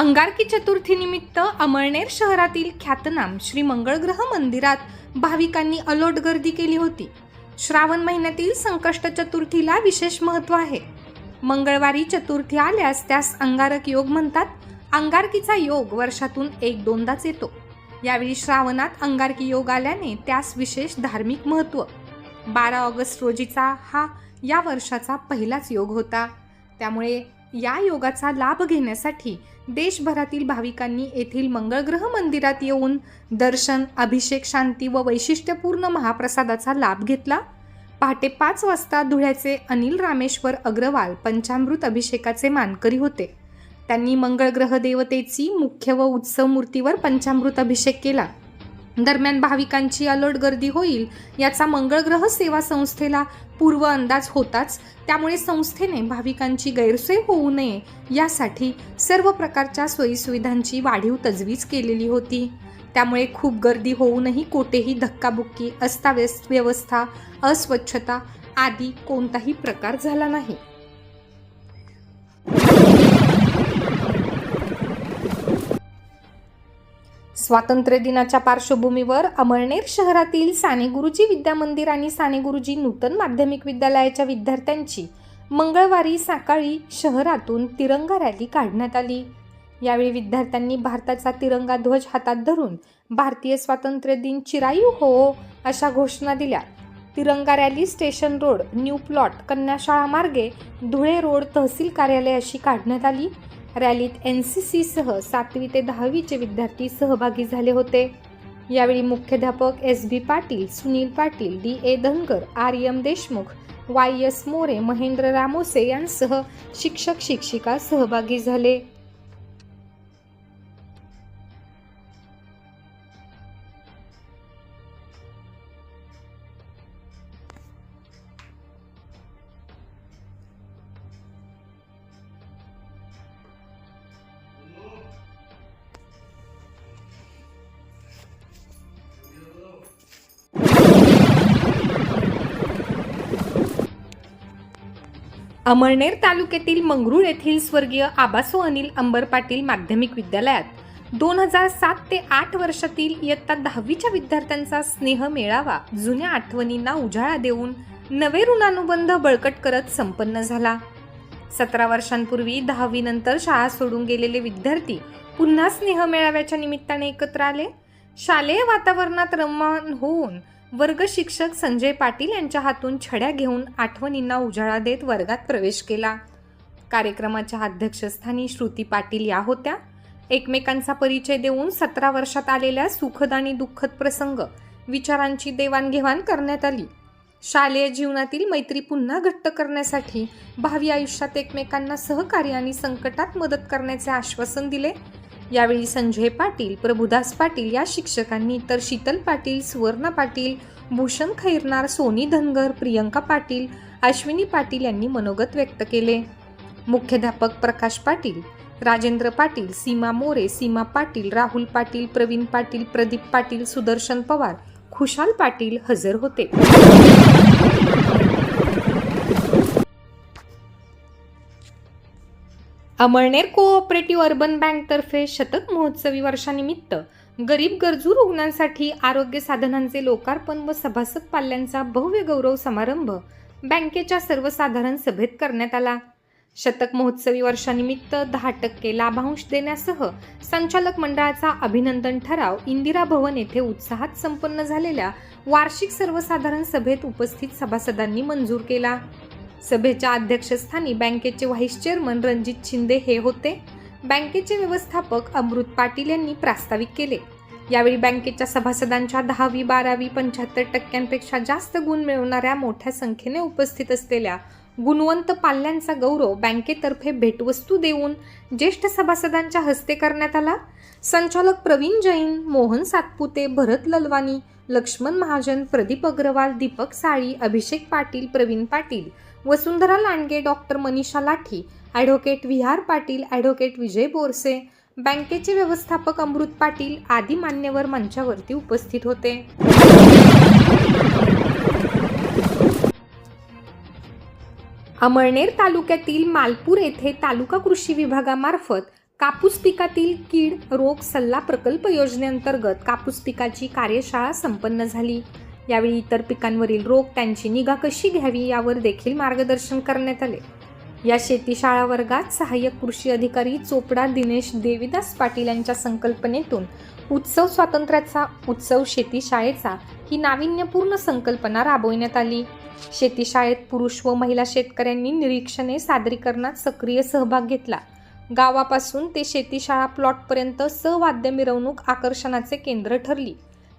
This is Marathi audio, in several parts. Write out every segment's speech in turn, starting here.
अंगारकी चतुर्थीनिमित्त अमळनेर शहरातील ख्यातनाम श्री मंगळग्रह मंदिरात भाविकांनी अलोट गर्दी केली होती. श्रावण महिन्यातील संकष्ट चतुर्थीला विशेष महत्त्व आहे. मंगळवारी चतुर्थी आल्यास त्यास अंगारक योग म्हणतात. अंगारकीचा योग वर्षातून एक दोनदाच येतो. यावेळी श्रावणात अंगारकी योग आल्याने त्यास विशेष धार्मिक महत्त्व. बारा ऑगस्ट रोजीचा हा या वर्षाचा पहिलाच योग होता. त्यामुळे या योगाचा लाभ घेण्यासाठी देशभरातील भाविकांनी येथील मंगळग्रह मंदिरात येऊन दर्शन अभिषेक शांती व वैशिष्ट्यपूर्ण महाप्रसादाचा लाभ घेतला. पहाटे पाच वाजता धुळ्याचे अनिल रामेश्वर अग्रवाल पंचामृत अभिषेकाचे मानकरी होते. त्यांनी मंगळग्रह देवतेची मुख्य व उत्सव मूर्तीवर पंचामृत अभिषेक केला. दरम्यान भाविकांची अलोट गर्दी होईल याचा मंगळग्रह सेवा संस्थेला पूर्व अंदाज होताच. त्यामुळे संस्थेने भाविकांची गैरसोय होऊ नये यासाठी सर्व प्रकारच्या सोयीसुविधांची वाढीव तजवीज केलेली होती. त्यामुळे खूप गर्दी होऊनही कोठेही धक्काबुक्की अस्ताव्यस्त व्यवस्था अस्वच्छता आदी कोणताही प्रकार झाला नाही. स्वातंत्र्य दिनाच्या पार्श्वभूमीवर अमळनेर शहरातील साने गुरुजी विद्या मंदिर आणि साने गुरुजी नूतन माध्यमिक विद्यालयाच्या विद्यार्थ्यांची मंगळवारी सकाळी शहरातून तिरंगा रॅली काढण्यात आली. यावेळी विद्यार्थ्यांनी भारताचा तिरंगा ध्वज हातात धरून भारतीय स्वातंत्र्य दिन चिरायू हो अशा घोषणा दिल्या. Tiranga rally station road new plot कन्याशाळा मार्गे धुळे रोड तहसील कार्यालय अशी काढण्यात आली. रॅलीत एन सी सीसह सातवी ते दहावीचे विद्यार्थी सहभागी झाले होते. यावेळी मुख्याध्यापक S B Patil Sunil Patil D A Dhangar R M Deshmukh Y S More Mahendra Ramose यांसह शिक्षक शिक्षिका सहभागी झाले. अमळनेर तालुक्यातील मंगरूळ येथील स्वर्गीय आबासो अनिल अंबर पाटील माध्यमिक विद्यालयात दोन हजार सात ते आठ वर्षातील इयत्ता दहावीच्या विद्यार्थ्यांचा स्नेह मेळावा जुन्या आठवणींना उजाळा देऊन नवे ऋणानुबंध बळकट करत संपन्न झाला. सतरा वर्षांपूर्वी दहावीनंतर शाळा सोडून गेलेले विद्यार्थी पुन्हा स्नेह मेळाव्याच्या निमित्ताने एकत्र आले. शालेय वातावरणात रममान होऊन वर्ग शिक्षक संजय पाटील यांच्या हातून छड्या घेऊन आठवणींना उजाळा देत वर्गात प्रवेश केला. कार्यक्रमाच्या अध्यक्षस्थानी श्रुती पाटील या होत्या. एकमेकांचा परिचय देऊन सतरा वर्षात आलेल्या सुखद आणि दुःखद प्रसंग विचारांची देवाणघेवाण करण्यात आली. शालेय जीवनातील मैत्री पुन्हा घट्ट करण्यासाठी भावी आयुष्यात एकमेकांना सहकार्य आणि संकटात मदत करण्याचे आश्वासन दिले. यावेळी संजय पाटील प्रभुदास पाटील या शिक्षकांनी तर शीतल पाटील सुवर्णा पाटील भूषण खैरनार सोनी धनगर प्रियंका पाटील अश्विनी पाटील यांनी मनोगत व्यक्त केले. मुख्याध्यापक प्रकाश पाटील राजेंद्र पाटील सीमा मोरे सीमा पाटील राहुल पाटील प्रवीण पाटील प्रदीप पाटील सुदर्शन पवार खुशाल पाटील हजर होते. अमळनेर कोऑपरेटिव्ह अर्बन बँकतर्फे शतक महोत्सवी वर्षानिमित्त गरीब गरजू रुग्णांसाठी आरोग्य साधनांचे लोकार्पण व सभासद पाल्यांचा भव्य गौरव समारंभ बँकेच्या सर्वसाधारण सभेत करण्यात आला. शतक महोत्सवी वर्षानिमित्त दहा टक्के लाभांश देण्यासह संचालक मंडळाचा अभिनंदन ठराव इंदिरा भवन येथे उत्साहात संपन्न झालेल्या वार्षिक सर्वसाधारण सभेत उपस्थित सभासदांनी मंजूर केला. सभेच्या अध्यक्षस्थानी बँकेचे व्हाईस चेअरमन रणजित शिंदे हे होते. बँकेचे व्यवस्थापक अमृत पाटील यांनी प्रास्ताविक केले. यावेळी बँकेच्या सभासदांच्या दहावी बारावी पंच्याहत्तर टक्क्यांपेक्षा जास्त गुण मिळवणाऱ्या मोठ्या संख्येने उपस्थित असलेल्या गुणवंत पाल्यांचा गौरव बँकेतर्फे भेटवस्तू देऊन ज्येष्ठ सभासदांच्या हस्ते करण्यात आला. संचालक Pravin Jain Mohan Satpute Bharat Lalwani Laxman Mahajan Pradeep Agrawal Deepak Sali Abhishek Patil Pravin Patil Vasundhara Landge doctor Manisha Lathi advocate Vihar Patil advocate Vijay Borse बँकेचे व्यवस्थापक अमृत पाटील आदी मान्यवर मंचावरती उपस्थित होते. अमळनेर तालुक्यातील मालपूर येथे तालुका कृषी विभागामार्फत कापूस पिकातील कीड रोग सल्ला प्रकल्प योजनेअंतर्गत कापूस पिकाची कार्यशाळा संपन्न झाली. यावेळी इतर पिकांवरील रोग त्यांची निगा कशी घ्यावी यावर देखील मार्गदर्शन करण्यात आले. या शेतीशाळा वर्गात सहाय्यक कृषी अधिकारी चोपडा दिनेश देवीदास पाटील यांच्या संकल्पनेतून उत्सव स्वातंत्र्याचा उत्सव शेती शाळेचा ही नाविन्यपूर्ण संकल्पना राबविण्यात आली. शेती शाळेत पुरुष व महिला शेतकऱ्यांनी निरीक्षणे सादरीकरणात सक्रिय सहभाग घेतला. गावापासून ते शेतीशाळा प्लॉटपर्यंत सहवाद्य मिरवणूक आकर्षणाचे केंद्र ठरली.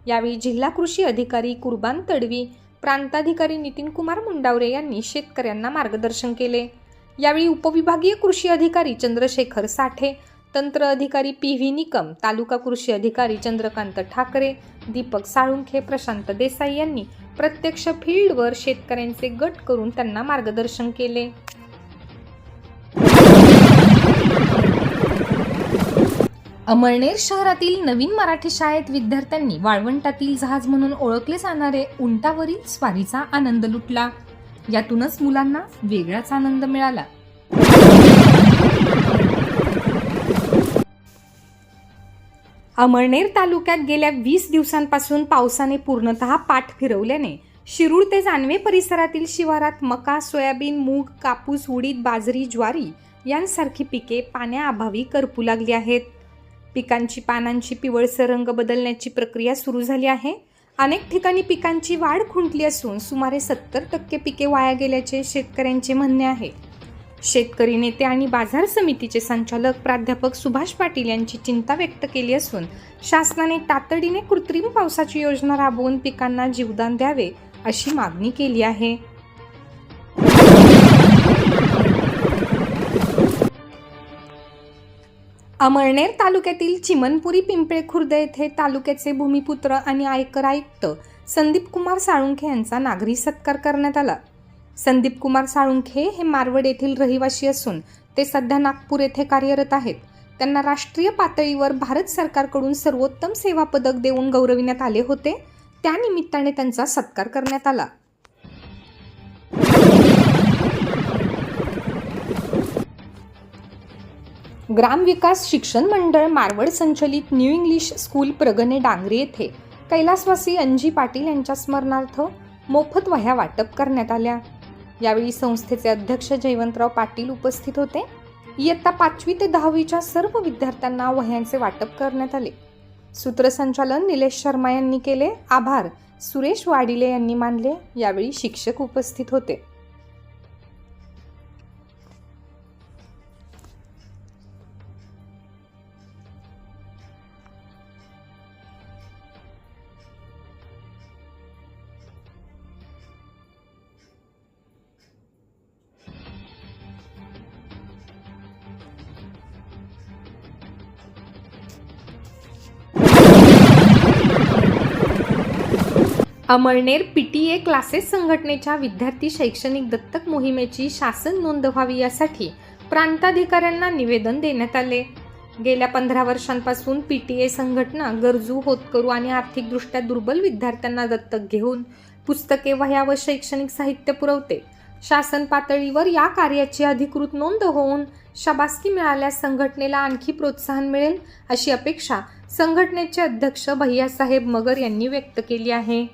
यावेळी जिल्हा कृषी अधिकारी कुर्बान तडवी प्रांताधिकारी नितीन कुमार मुंडावरे यांनी शेतकऱ्यांना मार्गदर्शन केले. यावेळी उपविभागीय कृषी अधिकारी चंद्रशेखर साठे तंत्र अधिकारी पी व्ही निकम तालुका कृषी अधिकारी चंद्रकांत ठाकरे दीपक साळुंखे प्रशांत देसाई यांनी प्रत्यक्ष फील्डवर शेतकऱ्यांचे गट करून त्यांना मार्गदर्शन केले. अमळनेर शहरातील नवीन मराठी शाळेत विद्यार्थ्यांनी वाळवंटातील जहाज म्हणून ओळखले जाणारे उंटावरील स्वारीचा आनंद लुटला. यातूनच मुलांना वेगळाच आनंद मिळाला. अमळनेर तालुक्यात गेल्या वीस दिवसांपासून पावसाने पूर्णतः पाठ फिरवल्याने शिरूर ते जानवे परिसरातील शिवारात मका सोयाबीन मूग कापूस उडीद बाजरी ज्वारी यांसारखी पिके पाण्याअभावी करपू लागली आहेत. पिकांची पानांची पिवळसर रंग बदलण्याची प्रक्रिया सुरू झाली आहे. अनेक ठिकाणी पिकांची वाढ खुंटली असून सुमारे सत्तर टक्के पिके वाया गेल्याचे शेतकऱ्यांचे म्हणणे आहे. शेतकरी नेते आणि बाजार समितीचे संचालक प्राध्यापक सुभाष पाटील यांची चिंता व्यक्त केली असून शासनाने तातडीने कृत्रिम पावसाची योजना राबवून पिकांना जीवदान द्यावे अशी मागणी केली आहे. अमळनेर तालुक्यातील चिमनपुरी पिंपळे खुर्द येथे तालुक्याचे भूमिपुत्र आणि आयकर आयुक्त संदीप कुमार साळुंखे यांचा नागरी सत्कार करण्यात आला. संदीप कुमार साळुंखे हे मारवड येथील रहिवासी असून ते सध्या नागपूर येथे कार्यरत आहेत. त्यांना राष्ट्रीय पातळीवर भारत सरकारकडून सर्वोत्तम सेवा पदक देऊन गौरविण्यात आले होते. त्यानिमित्ताने त्यांचा सत्कार करण्यात आला. ग्रामविकास शिक्षण मंडळ मारवड संचलित new English school Pragane Dangre येथे कैलासवासी अंजी पाटील यांच्या स्मरणार्थ मोफत वह्या वाटप करण्यात आल्या. यावेळी संस्थेचे अध्यक्ष जयवंतराव पाटील उपस्थित होते. इयत्ता पाचवी ते दहावीच्या सर्व विद्यार्थ्यांना वह्यांचे वाटप करण्यात आले. सूत्रसंचालन निलेश शर्मा यांनी केले. आभार. सुरेश वाडिले यांनी मानले. यावेळी शिक्षक उपस्थित होते. अमळनेर पीटीए क्लासेस संघटनेच्या विद्यार्थी शैक्षणिक दत्तक मोहिमेची शासन नोंद व्हावी यासाठी प्रांताधिकाऱ्यांना निवेदन देण्यात आले. गेल्या पंधरा वर्षांपासून पीटीए संघटना गरजू होतकरू आणि आर्थिकदृष्ट्या दुर्बल विद्यार्थ्यांना दत्तक घेऊन पुस्तके वह्या व शैक्षणिक साहित्य पुरवते. शासन पातळीवर या कार्याची अधिकृत नोंद होऊन शाबासकी मिळाल्यास संघटनेला आणखी प्रोत्साहन मिळेल अशी अपेक्षा संघटनेचे अध्यक्ष भैयासाहेब मगर यांनी व्यक्त केली आहे.